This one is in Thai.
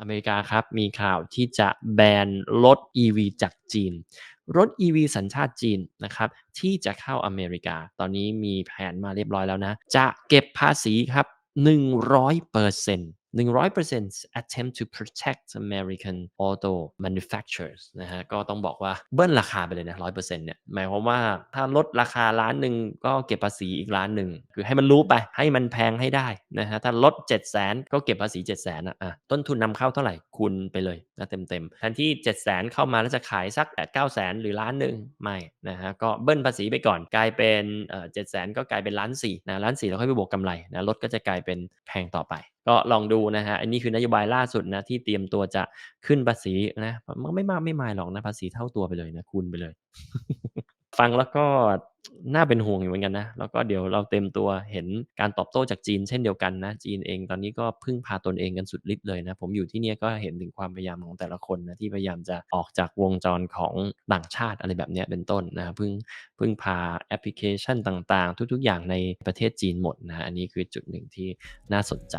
อเมริกาครับมีข่าวที่จะแบนรถ EV จากจีน รถ EV สัญชาติจีนนะครับที่จะเข้าอเมริกา ตอนนี้มีแผนมาเรียบร้อยแล้วนะ จะเก็บภาษีครับ 100% 100% attempt to protect American auto manufacturers นะฮะก็ต้องบอกว่าเบิ้ลราคาไปเลยนะ 100%เนี่ยหมายความว่าถ้าลดราคาล้านหนึ่งก็เก็บภาษีอีกล้านหนึ่งคือให้มันรู้ไปให้มันแพงให้ได้นะฮะถ้าลด 7 0 0 0 0 0 ก็เก็บภาษี 7 0 0 0 0 0อะต้นทุนนำเข้าเท่าไหร่คูณไปเลยนะเต็มๆแทนที่ 7 0 0 0 0 0เข้ามาแล้วจะขายสัก 8 9 0 0 0 0 หรือล้านหนึ่งไม่นะฮะก็เบิ้ลภาษีไปก่อนกลายเป็นเอ่อ7 0 0 0 0ก็กลายเป็นล้านสี่นะล้านสี่แล้วค่อยไปบวกกำไรนะรถก็จะกลายเป็นแพงต่อไป ก็ลองดูนะฮะอันนี้คือนโยบายล่าสุดนะที่เตรียมตัวจะขึ้นภาษีนะมันไม่มากไม่มายหรอกนะภาษีเท่าตัวไปเลยนะคูณไปเลย ฟังแล้วก็ น่าเป็นห่วงอยู่เหมือนกันนะ แล้วก็เดี๋ยวเราเต็มตัวเห็นการตอบโต้จากจีนเช่นเดียวกันนะ จีนเองตอนนี้ก็พึ่งพาตนเองกันสุดฤทธิ์เลยนะ ผมอยู่ที่นี่ก็เห็นถึงความพยายามของแต่ละคนนะที่พยายามจะออกจากวงจรของต่างชาติอะไรแบบนี้เป็นต้นนะพึ่งพึ่งพาแอปพลิเคชันต่างๆ ทุกๆ อย่างในประเทศจีนหมดนะอันนี้คือจุดหนึ่งที่น่าสนใจ